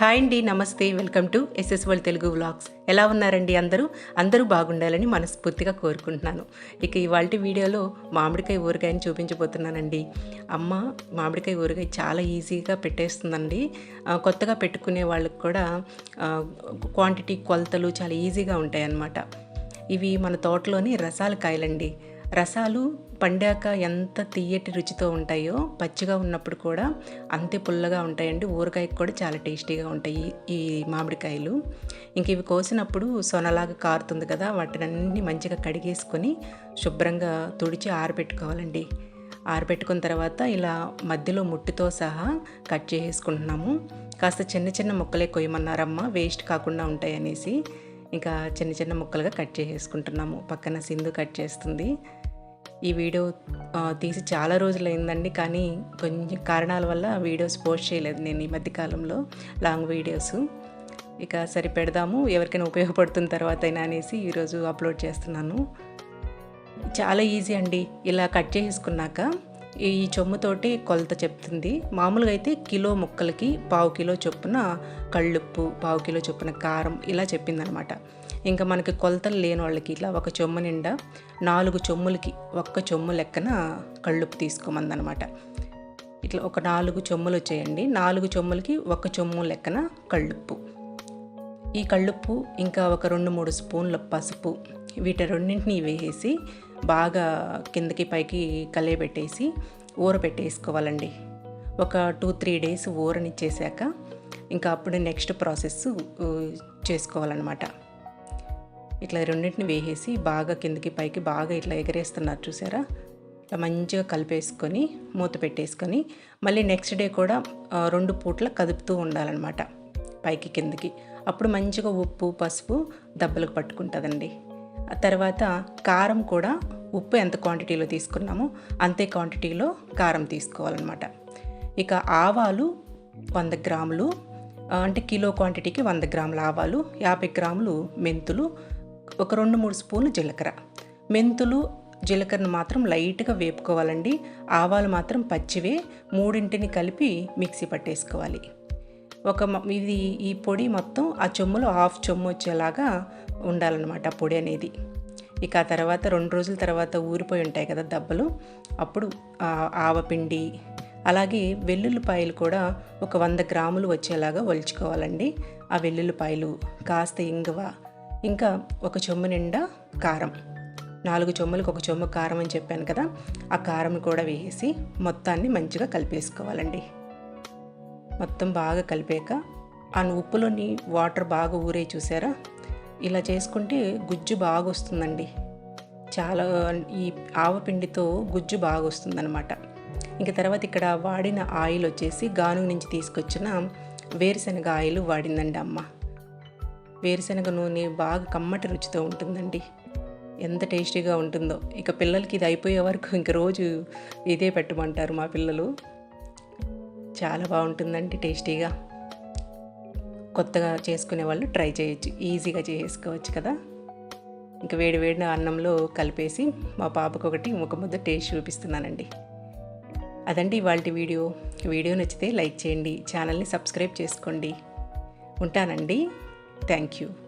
Hi అండి నమస్తే. Welcome to SS world Telugu vlogs. ఎలా ఉన్నారండి అందరూ? అందరూ బాగుండాలని మనస్ఫూర్తిగా కోరుకుంటున్నాను. ఇక ఇవాళ వీడియోలో మామిడికాయ ఊరగాయని చూపించబోతున్నానండి. అమ్మ మామిడికాయ ఊరగాయ చాలా ఈజీగా పెట్టేస్తుందండి. కొత్తగా పెట్టుకునే వాళ్ళకి కూడా క్వాంటిటీ కొలతలు చాలా ఈజీగా ఉంటాయన్నమాట. ఇవి మన తోటలోని రసాల కాయలండి. రసాలు పండాక ఎంత తీయటి రుచితో ఉంటాయో పచ్చిగా ఉన్నప్పుడు కూడా అంతే పుల్లగా ఉంటాయండి. ఊరగాయకు కూడా చాలా టేస్టీగా ఉంటాయి ఈ మామిడికాయలు. ఇంక ఇవి కోసినప్పుడు సొనలాగా కారుతుంది కదా వాటిని అన్ని మంచిగా కడిగేసుకొని శుభ్రంగా తుడిచి ఆరబెట్టుకోవాలండి. ఆరబెట్టుకున్న తర్వాత ఇలా మధ్యలో ముట్టుతో సహా కట్ చేసుకుంటున్నాము కాస్త చిన్న చిన్న ముక్కలే కొయ్యమన్నారమ్మ వేస్ట్ కాకుండా ఉంటాయనేసి. ఇంకా చిన్న చిన్న ముక్కలుగా కట్ చేసేసుకుంటున్నాము. పక్కన సింధు కట్ చేస్తుంది. ఈ వీడియో తీసి చాలా రోజులు అయిందండి కానీ కొంచెం కారణాల వల్ల వీడియోస్ పోస్ట్ చేయలేదు నేను ఈ మధ్యకాలంలో లాంగ్ వీడియోస్. ఇక సరి పెడదాము ఎవరికైనా ఉపయోగపడుతున్న తర్వాత అయినా అనేసి ఈరోజు అప్లోడ్ చేస్తున్నాను. చాలా ఈజీ అండి ఇలా కట్ చేసుకున్నాక ఈ చొమ్ముతోటి కొలత చెప్తుంది. మామూలుగా అయితే కిలో ముక్కలకి పావు కిలో చొప్పున కళ్ళుప్పు పావు కిలో చొప్పున కారం ఇలా చెప్పిందనమాట. ఇంకా మనకి కొలతలు లేని వాళ్ళకి ఇట్లా ఒక చొమ్ము నిండా నాలుగు చొమ్ములకి ఒక్క చొమ్ము లెక్కన కళ్ళుప్పు తీసుకోమందనమాట. ఇట్లా ఒక నాలుగు చొమ్ములు వచ్చేయండి. నాలుగు చొమ్ములకి ఒక చొమ్ము లెక్కన కళ్ళుప్పు. ఈ కళ్ళుప్పు ఇంకా ఒక రెండు మూడు స్పూన్ల పసుపు వీటి రెండింటిని వేసేసి బాగా కిందకి పైకి కలియబెట్టేసి ఊర పెట్టేసుకోవాలండి. ఒక టూ త్రీ డేస్ ఊరనిచ్చేసాక ఇంకా అప్పుడు నెక్స్ట్ ప్రాసెస్ చేసుకోవాలన్నమాట. ఇట్లా రెండింటిని వేసేసి బాగా కిందకి పైకి బాగా ఇట్లా ఎగరేస్తున్నారు చూసారా? ఇట్లా మంచిగా కలిపేసుకొని మూత పెట్టేసుకొని మళ్ళీ నెక్స్ట్ డే కూడా రెండు పూట్ల కదుపుతూ ఉండాలన్నమాట పైకి కిందకి. అప్పుడు మంచిగా ఉప్పు పసుపు దెబ్బలకు పట్టుకుంటుందండి. ఆ తర్వాత కారం కూడా ఉప్పు ఎంత క్వాంటిటీలో తీసుకున్నామో అంతే క్వాంటిటీలో కారం తీసుకోవాలన్నమాట. ఇక ఆవాలు వంద గ్రాములు అంటే కిలో క్వాంటిటీకి వంద గ్రాముల ఆవాలు యాభై గ్రాములు మెంతులు ఒక రెండు మూడు స్పూన్లు జీలకర్ర. మెంతులు జీలకర్రను మాత్రం లైట్గా వేపుకోవాలండి. ఆవాలు మాత్రం పచ్చివే. మూడింటిని కలిపి మిక్సీ పట్టేసుకోవాలి. ఒక మ- ఇది ఈ పొడి మొత్తం ఆ చెమ్ములో హాఫ్ చెమ్ము వచ్చేలాగా ఉండాలన్నమాట ఆ పొడి అనేది. ఇక ఆ తర్వాత రెండు రోజుల తర్వాత ఊరిపోయి ఉంటాయి కదా దెబ్బలు. అప్పుడు ఆవపిండి అలాగే వెల్లుల్లిపాయలు కూడా ఒక వంద గ్రాములు వచ్చేలాగా ఒలుచుకోవాలండి. ఆ వెల్లుల్లిపాయలు కాస్త ఇంగువ ఇంకా ఒక చెమ్ము నిండా కారం. నాలుగు చెమ్ములకు ఒక చెమ్ము కారం అని చెప్పాను కదా ఆ కారం కూడా వేసి మొత్తాన్ని మంచిగా కలిపేసుకోవాలండి. మొత్తం బాగా కలిపాక ఆ ఉప్పులోని వాటర్ బాగా ఊరే చూసారా? ఇలా చేసుకుంటే గుజ్జు బాగా వస్తుందండి. చాలా ఈ ఆవపిండితో గుజ్జు బాగా వస్తుందన్నమాట. ఇంక తర్వాత ఇక్కడ వాడిన ఆయిల్ వచ్చేసి గాను నుంచి తీసుకొచ్చిన వేరుశనగ ఆయిల్ వాడిందండి అమ్మ. వేరుశనగ నూనె బాగా కమ్మటి రుచితో ఉంటుందండి. ఎంత టేస్టీగా ఉంటుందో. ఇక పిల్లలకి ఇది అయిపోయే వరకు ఇంక రోజు ఇదే పెట్టమంటారు మా పిల్లలు. చాలా బాగుంటుందండి టేస్టీగా. కొత్తగా చేసుకునే వాళ్ళు ట్రై చేయొచ్చు. ఈజీగా చేసుకోవచ్చు కదా. ఇంకా వేడి వేడి అన్నంలో కలిపేసి మా పాపకు ఒకటి ఒక ముద్ద టేస్ట్ చూపిస్తున్నానండి. అదండి ఇవాళ వీడియో. వీడియో నచ్చితే లైక్ చేయండి. ఛానల్ని సబ్స్క్రైబ్ చేసుకోండి. ఉంటానండి. Thank you.